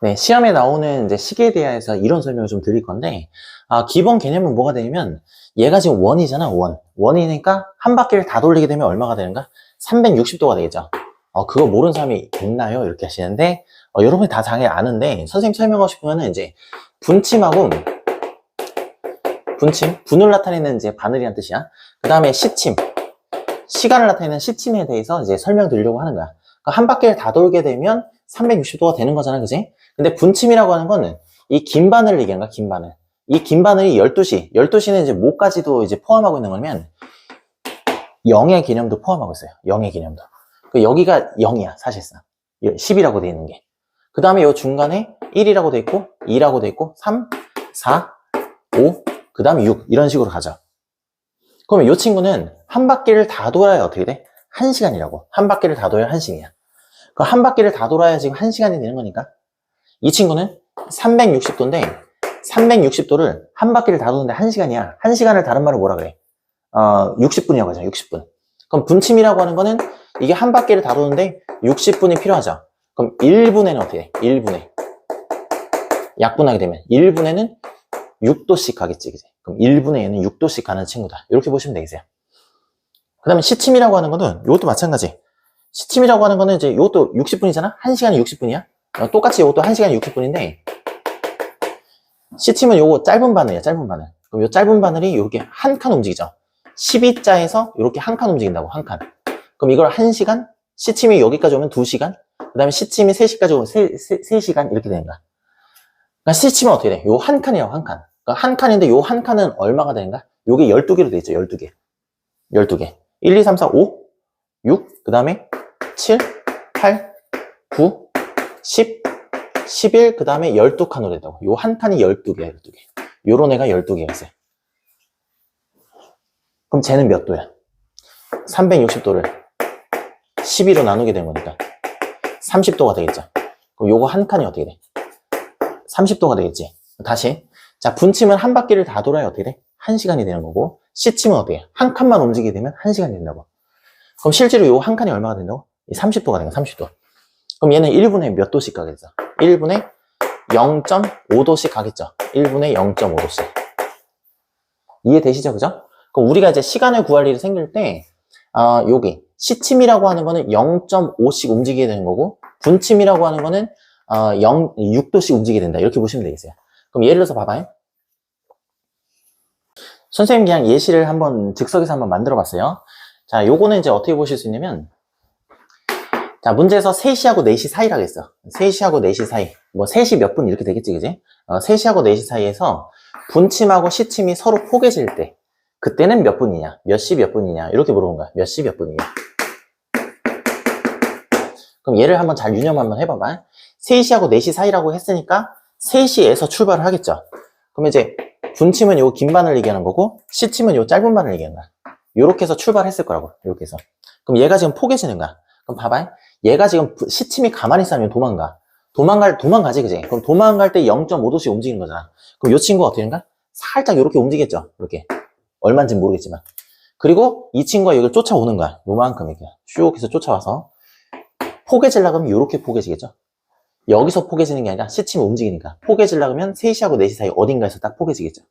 네, 시험에 나오는 이제 시계에 대해서 이런 설명을 좀 드릴 건데, 아, 기본 개념은 뭐가 되냐면, 얘가 지금 원이잖아, 원. 원이니까 한 바퀴를 다 돌리게 되면 얼마가 되는가? 360도가 되겠죠. 어, 그거 모르는 사람이 있나요? 이렇게 하시는데, 어, 여러분이 다 당연히 아는데, 선생님 설명하고 싶으면은 이제, 분침하고, 분침, 분을 나타내는 이제 바늘이란 뜻이야. 그 다음에 시침, 시간을 나타내는 시침에 대해서 이제 설명드리려고 하는 거야. 그러니까 한 바퀴를 다 돌게 되면 360도가 되는 거잖아, 그지? 근데 분침이라고 하는 거는 이 긴 바늘을 얘기하는 거야, 긴 바늘. 이 긴 바늘이 12시, 12시는 이제 뭐까지도 이제 포함하고 있는 거면 0의 개념도 포함하고 있어요. 0의 개념도. 그 여기가 0이야, 사실상. 10이라고 돼 있는 게. 그 다음에 요 중간에 1이라고 돼 있고, 2라고 돼 있고, 3, 4, 5, 그 다음에 6. 이런 식으로 가죠. 그러면 이 친구는 한 바퀴를 다 돌아야 어떻게 돼? 1시간이라고. 한 바퀴를 다 돌아야 1시간이야. 그 한 바퀴를 다 돌아야 지금 1시간이 되는 거니까. 이 친구는 360도인데, 360도를 한 바퀴를 다 도는데 1시간이야. 1시간을 다른 말로 뭐라 그래? 어, 60분이라고 하잖아, 60분. 그럼 분침이라고 하는 거는 이게 한 바퀴를 다 도는데 60분이 필요하죠. 그럼 1분에는 어떻게 돼? 1분에. 약분하게 되면 1분에는 6도씩 가겠지, 그지? 그럼 1분의 얘는 6도씩 가는 친구다. 이렇게 보시면 되겠어요. 그 다음에 시침이라고 하는 거는 이것도 마찬가지. 시침이라고 하는 거는 이제 이것도 60분이잖아? 1시간이 60분이야? 어, 똑같이 이것도 1시간이 60분인데 시침은 요거 짧은 바늘이야, 짧은 바늘. 그럼 요 짧은 바늘이 이렇게 한 칸 움직이죠. 12자에서 이렇게 한 칸 움직인다고, 한 칸. 그럼 이걸 1시간, 시침이 여기까지 오면 2시간, 그 다음에 시침이 3시까지 오면 3, 3시간 이렇게 되는 거야. 그러니까 시침은 어떻게 돼? 요 한 칸이라고, 한 칸. 그러니까 한 칸인데 요 한 칸은 얼마가 되는가? 요게 12개로 돼 있죠, 12개. 12개. 1, 2, 3, 4, 5, 6, 그 다음에 7, 8, 9, 10, 11, 그 다음에 12칸으로 된다고. 요 한 칸이 12개야, 12개. 요런 애가 12개가 있어요. 그럼 쟤는 몇 도야? 360도를 12로 나누게 된 거니까 30도가 되겠죠. 그럼 요거 한 칸이 어떻게 돼? 30도가 되겠지. 다시. 자, 분침은 한 바퀴를 다 돌아야 어떻게 돼? 1시간이 되는 거고, 시침은 어떻게 해? 한 칸만 움직이게 되면 1시간이 된다고. 그럼 실제로 요 한 칸이 얼마가 된다고? 30도가 되는 거야, 30도. 그럼 얘는 1분에 몇 도씩 가겠어? 1분에 0.5도씩 가겠죠. 1분에 0.5도씩. 이해되시죠? 그죠? 그럼 우리가 이제 시간을 구할 일이 생길 때, 아, 여기, 시침이라고 하는 거는 0.5씩 움직이게 되는 거고, 분침이라고 하는 거는, 어, 0, 6도씩 움직이게 된다. 이렇게 보시면 되겠어요. 그럼 예를 들어서 봐봐요. 선생님 그냥 예시를 한번 즉석에서 한번 만들어 봤어요. 자, 요거는 이제 어떻게 보실 수 있냐면, 자, 문제에서 3시하고 4시 사이라고 했어. 3시하고 4시 사이. 뭐 3시 몇 분 이렇게 되겠지, 그지? 어, 3시하고 4시 사이에서 분침하고 시침이 서로 포개질 때, 그때는 몇 분이냐? 몇 시 몇 분이냐? 이렇게 물어본 거야. 몇 시 몇 분이냐? 그럼 얘를 한번 잘 유념 한번 해봐봐. 3시하고 4시 사이라고 했으니까 3시에서 출발을 하겠죠. 그럼 이제 분침은 요긴 바늘 얘기하는 거고 시침은 요 짧은 바늘 얘기하는 거야. 요렇게 해서 출발했을 거라고. 요렇게 해서. 그럼 얘가 지금 포개지는 거야. 그럼 봐봐. 얘가 지금 부- 시침이 가만히 있으면 도망가. 도망갈, 도망가지, 그지? 그럼 도망갈 때 0.5도씩 움직이는 거잖아. 그럼 요 친구가 어떻게 되는가? 살짝 요렇게 움직였죠. 이렇게. 얼마인지 모르겠지만. 그리고 이 친구가 여기를 쫓아오는 거야. 요만큼 이렇게. 쭉 해서 쫓아와서. 포개질라 그러면 요렇게 포개지겠죠? 여기서 포개지는 게 아니라 시침이 움직이니까. 포개질라 그러면 3시하고 4시 사이 어딘가에서 딱 포개지겠죠?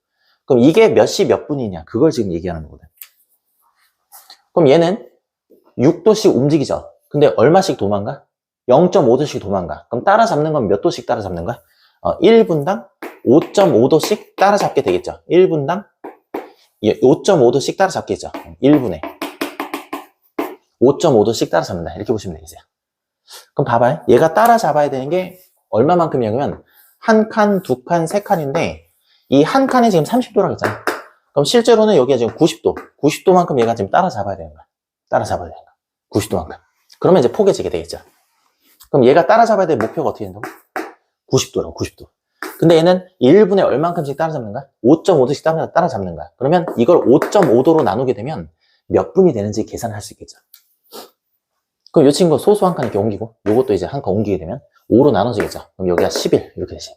그럼 이게 몇 시 몇 분이냐? 그걸 지금 얘기하는 거거든. 그럼 얘는 6도씩 움직이죠? 근데 얼마씩 도망가? 0.5도씩 도망가. 그럼 따라잡는 건 몇 도씩 따라잡는 거야? 어, 1분당 5.5도씩 따라잡게 되겠죠? 1분당 5.5도씩 따라잡겠죠? 1분에. 5.5도씩 따라잡는다. 이렇게 보시면 되겠어요. 그럼 봐봐요. 얘가 따라잡아야 되는 게 얼마만큼이냐면 한 칸, 두 칸, 세 칸인데 이 한 칸이 지금 30도라고 했잖아. 그럼 실제로는 여기가 지금 90도. 90도만큼 얘가 지금 따라잡아야 되는 거야. 따라잡아야 되는 거야. 90도만큼. 그러면 이제 포개지게 되겠죠. 그럼 얘가 따라잡아야 될 목표가 어떻게 된다고? 90도라고, 90도. 근데 얘는 1분에 얼만큼씩 따라잡는가? 5.5도씩 따라- 따라잡는 거야. 그러면 이걸 5.5도로 나누게 되면 몇 분이 되는지 계산을 할 수 있겠죠. 그럼 이 친구 소수 한 칸 이렇게 옮기고, 요것도 이제 한 칸 옮기게 되면 5로 나눠지겠죠. 그럼 여기가 11 이렇게 거예요.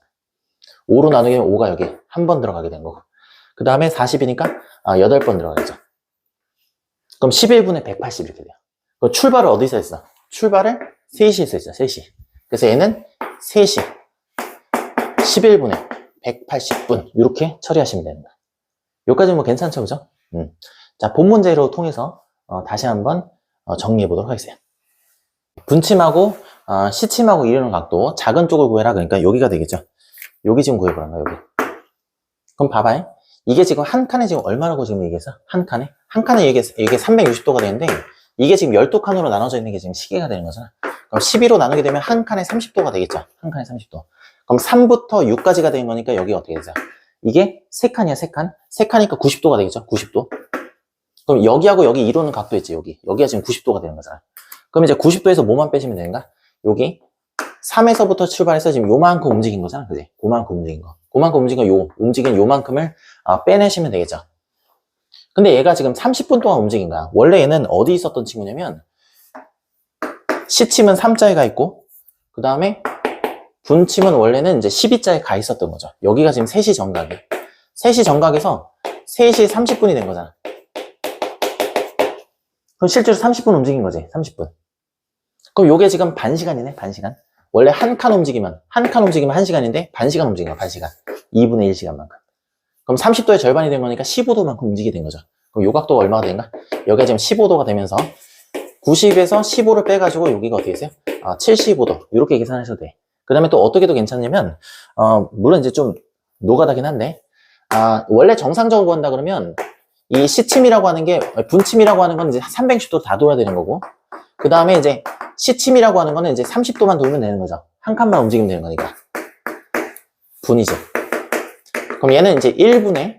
5로 나누게 되면 5가 여기 한 번 들어가게 된 거고. 그 다음에 40이니까 아, 8번 들어가겠죠. 그럼 11분에 180 이렇게 돼요. 그 출발을 어디서 했어? 출발을 3시에서 했어, 3시. 그래서 얘는 3시. 11분에 180분 이렇게 처리하시면 됩니다. 여기까지 뭐 괜찮죠, 그죠? 음. 자, 본 문제로 통해서 어, 다시 한번 어, 정리해 보도록 하겠습니다. 분침하고 어, 시침하고 이르는 각도 작은 쪽을 구해라 그러니까 여기가 되겠죠. 여기 지금 구해보란가 여기. 그럼 봐봐요. 이게 지금 한 칸에 지금 얼마라고 지금 얘기했어? 한 칸에? 한 칸에 이게, 이게 360도가 되는데 이게 지금 12칸으로 나눠져 있는 게 지금 시계가 되는 거잖아. 그럼 12로 나누게 되면 한 칸에 30도가 되겠죠. 한 칸에 30도. 그럼 3부터 6까지가 되는 거니까 여기 어떻게 되죠? 이게 3칸이야, 3칸. 3칸이니까 90도가 되겠죠. 90도. 그럼 여기하고 여기 이루는 각도 있지, 여기. 여기가 지금 90도가 되는 거잖아. 그럼 이제 90도에서 뭐만 빼시면 되는가? 여기 3에서부터 출발해서 지금 요만큼 움직인 거잖아. 그지? 그만큼 움직인 거. 그만큼 움직인 거, 요, 움직인 요만큼을 아, 빼내시면 되겠죠. 근데 얘가 지금 30분 동안 움직인 거야. 원래 얘는 어디 있었던 친구냐면, 시침은 3자에 가 있고, 그 다음에 분침은 원래는 이제 12자에 가 있었던 거죠. 여기가 지금 3시 정각이. 3시 정각에서 3시 30분이 된 거잖아. 그럼 실제로 30분 움직인 거지. 30분. 그럼 요게 지금 반 시간이네, 반 시간. 원래 한 칸 움직이면, 한 칸 움직이면 한 시간인데, 반 시간 움직인 거야, 반 시간. 2분의 1시간만큼. 그럼 30도의 절반이 된 거니까 15도만큼 움직이게 된 거죠. 그럼 요 각도가 얼마가 되는가? 여기가 지금 15도가 되면서, 90에서 15를 빼가지고 여기가 어떻게 되세요? 아, 75도. 이렇게 계산하셔도 돼. 그 다음에 또 어떻게 도 괜찮냐면, 어, 물론 이제 좀 노가다긴 한데, 아, 원래 정상적으로 구한다 그러면, 이 시침이라고 하는 게, 분침이라고 하는 건 이제 360도 다 돌아야 되는 거고, 그 다음에 이제 시침이라고 하는 거는 이제 30도만 돌면 되는 거죠. 한 칸만 움직이면 되는 거니까. 분이죠. 그럼 얘는 이제 1분에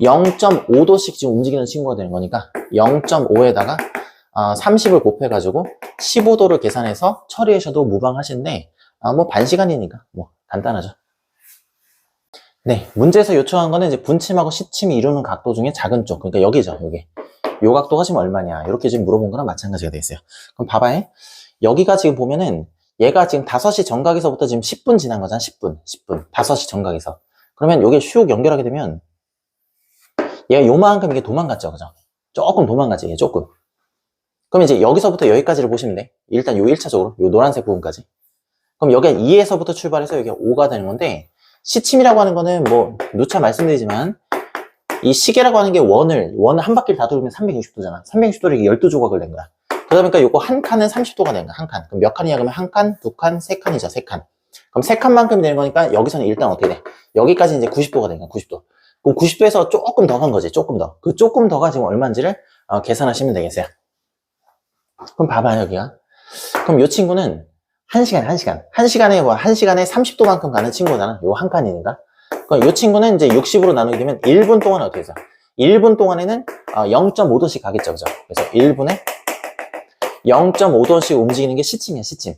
0.5도씩 지금 움직이는 친구가 되는 거니까 0.5에다가 30을 곱해가지고 15도를 계산해서 처리하셔도 무방하신데 아, 뭐 반시간이니까 뭐 간단하죠. 네, 문제에서 요청한 거는 이제 분침하고 시침이 이루는 각도 중에 작은 쪽, 그러니까 여기죠, 여기. 요 각도가 지금 얼마냐, 이렇게 지금 물어본 거랑 마찬가지가 돼 있어요. 그럼 봐봐요. 여기가 지금 보면은 얘가 지금 5시 정각에서부터 지금 10분 지난 거잖아, 10분, 10분. 5시 정각에서. 그러면 요게 슉 연결하게 되면 얘가 요만큼 이게 도망갔죠, 그죠? 조금 도망가지, 얘 조금. 그럼 이제 여기서부터 여기까지를 보시면 돼. 일단 요 1차적으로, 요 노란색 부분까지. 그럼 여기가 2에서부터 출발해서 여기가 5가 되는 건데, 시침이라고 하는 거는 뭐, 누차 말씀드리지만, 이 시계라고 하는 게 원을, 원을 한 바퀴를 다 돌면 360도잖아. 360도를 12조각을 낸 거야. 그러다 보니까 요거 한 칸은 30도가 되는 거야, 한 칸. 그럼 몇 칸이냐? 그러면 한 칸, 두 칸, 세 칸이죠, 세 칸. 그럼 세 칸만큼이 되는 거니까 여기서는 일단 어떻게 돼? 여기까지 이제 90도가 되는 거야, 90도. 그럼 90도에서 조금 더 간 거지, 조금 더. 그 조금 더가 지금 얼마인지를 어, 계산하시면 되겠어요. 그럼 봐봐요, 여기가. 그럼 요 친구는 1시간, 1시간. 1시간에 뭐, 1시간에 30도만큼 가는 친구잖아. 요 한 칸이니까. 그럼 요 친구는 이제 60으로 나누게 되면 1분 동안 어떻게 해서? 1분 동안에는 0.5도씩 가겠죠, 그죠? 그래서 1분에 0.5도씩 움직이는 게 시침이야, 시침.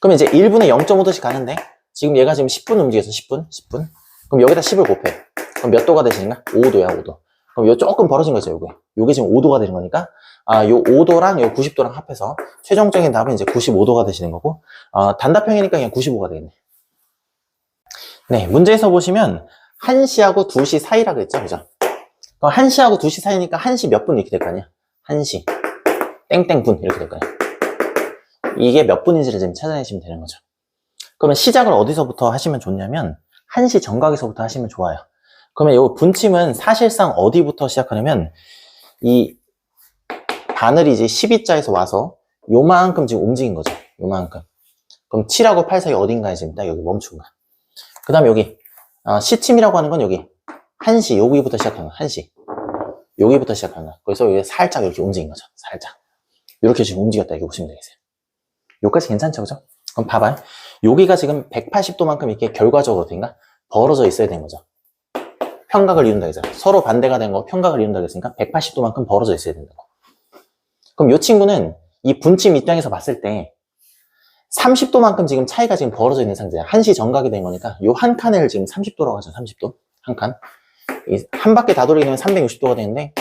그럼 이제 1분에 0.5도씩 가는데, 지금 얘가 지금 10분 움직여서 10분, 10분. 그럼 여기다 10을 곱해. 그럼 몇 도가 되시는가? 5도야, 5도. 그럼 요 조금 벌어진 거죠, 요게. 요게 지금 5도가 되는 거니까, 아, 요 5도랑 요 90도랑 합해서 최종적인 답은 이제 95도가 되시는 거고, 아, 단답형이니까 그냥 95가 되겠네. 네, 문제에서 보시면 1시하고 2시 사이라 그랬죠, 그죠? 그럼 1시하고 2시 사이니까 1시 몇 분 이렇게 될 거 아니야? 1시. 땡땡분 이렇게 될 거야. 이게 몇 분인지를 지금 찾아내시면 되는 거죠. 그러면 시작을 어디서부터 하시면 좋냐면 1시 정각에서부터 하시면 좋아요. 그러면 이 분침은 사실상 어디부터 시작하냐면 이 바늘이 이제 12자에서 와서 요만큼 지금 움직인 거죠. 요만큼. 그럼 7하고 8 사이 어딘가에 지금 딱 여기 멈춘 거야. 그 다음에 여기 어, 시침이라고 하는 건 여기 1시 여기부터 시작하는 거야. 1시. 여기부터 시작하는 거야. 그래서 여기 살짝 이렇게 움직인 거죠. 살짝. 이렇게 지금 움직였다 이렇게 보시면 되겠어요. 여기까지 괜찮죠, 그죠? 그럼 봐봐요. 여기가 지금 180도만큼 이렇게 결과적으로 된가 벌어져 있어야 되는 거죠. 평각을 이룬다 그랬잖아. 서로 반대가 된 거 평각을 이룬다 그랬으니까 180도만큼 벌어져 있어야 된다고. 그럼 이 친구는 이 분침 입장에서 봤을 때 30도만큼 지금 차이가 지금 벌어져 있는 상태야. 1시 정각이 된 거니까 요한 칸을 지금 30도라고 하죠. 30도. 한 칸. 이한 바퀴 다 돌리게 되면 360도가 되는데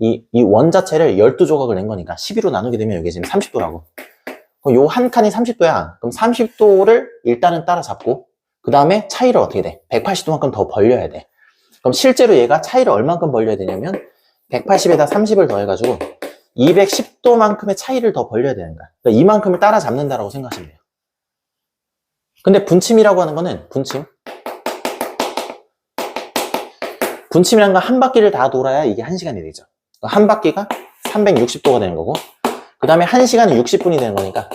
이, 이 원 자체를 12조각을 낸 거니까 12로 나누게 되면 여기 지금 30도라고. 그럼 요 한 칸이 30도야. 그럼 30도를 일단은 따라잡고 그 다음에 차이를 어떻게 돼? 180도만큼 더 벌려야 돼. 그럼 실제로 얘가 차이를 얼만큼 벌려야 되냐면 180에다 30을 더해가지고 210도만큼의 차이를 더 벌려야 되는 거야. 그러니까 이만큼을 따라잡는다라고 생각하시면 돼요. 근데 분침이라고 하는 거는 분침. 분침이라는 건한 바퀴를 다 돌아야 이게 한 시간이 되죠. 한 바퀴가 360도가 되는 거고, 그 다음에 한 시간은 60분이 되는 거니까,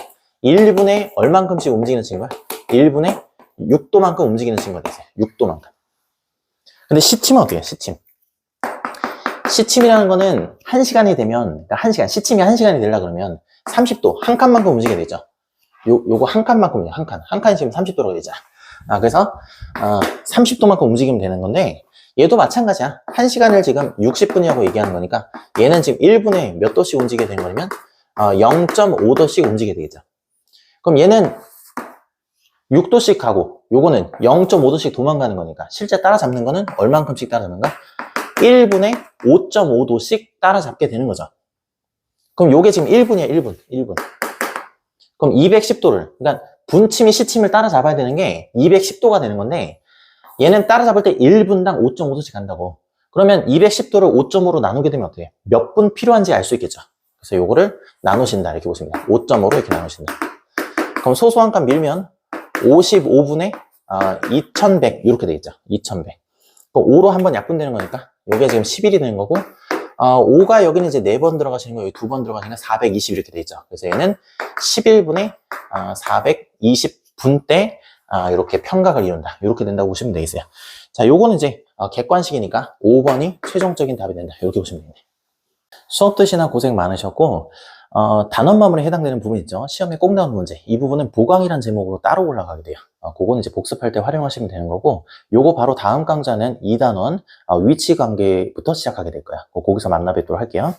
1분에 얼만큼씩 움직이는 친구야? 1분에 6도만큼 움직이는 친구가 되세요. 6도만큼. 근데 시침은 어떻게 해요? 시침. 시침이라는 거는 한 시간이 되면, 그러니까 한 시간, 시침이 한 시간이 되려 그러면 30도, 한 칸만큼 움직여야 되죠. 요, 요거 한 칸만큼, 한 칸. 한 칸이 지금 30도라고 되잖아. 아, 그래서, 어, 30도만큼 움직이면 되는 건데, 얘도 마찬가지야. 한 시간을 지금 60분이라고 얘기하는 거니까, 얘는 지금 1분에 몇 도씩 움직이게 되는 거냐면, 어, 0.5도씩 움직이게 되겠죠. 그럼 얘는 6도씩 가고, 요거는 0.5도씩 도망가는 거니까, 실제 따라잡는 거는 얼만큼씩 따라잡는가? 1분에 5.5도씩 따라잡게 되는 거죠. 그럼 요게 지금 1분이야, 1분. 1분. 그럼 210도를, 그러니까 분침이 시침을 따라잡아야 되는 게 210도가 되는 건데, 얘는 따라잡을 때 1분당 5.5도씩 간다고. 그러면 210도를 5.5로 나누게 되면 어떻게 해? 몇분 필요한지 알 수 있겠죠. 그래서 요거를 나누신다. 이렇게 보시면 돼요. 5.5로 이렇게 나누신다. 그럼 소소한 값 밀면 55분에 아, 2100 이렇게 되겠죠. 2100. 그럼 5로 한 번 약분되는 거니까 요게 지금 10일이 되는 거고 아, 5가 여기는 이제 4번 들어가시는 거, 여기 2번 들어가시는 거420 이렇게 돼 있죠. 그래서 얘는 11분에 아, 420분 때 아, 이렇게 평각을 이룬다. 이렇게 된다고 보시면 되겠어요. 자, 요거는 이제 어, 객관식이니까 5번이 최종적인 답이 된다. 이렇게 보시면 됩니다. 수업 듣시나 고생 많으셨고 어, 단원마물에 해당되는 부분 있죠. 시험에 꼭 나오는 문제. 이 부분은 보강이란 제목으로 따로 올라가게 돼요. 어, 그거는 이제 복습할 때 활용하시면 되는 거고, 요거 바로 다음 강좌는 2단원 어, 위치 관계부터 시작하게 될 거야. 거- 거기서 만나 뵙도록 할게요.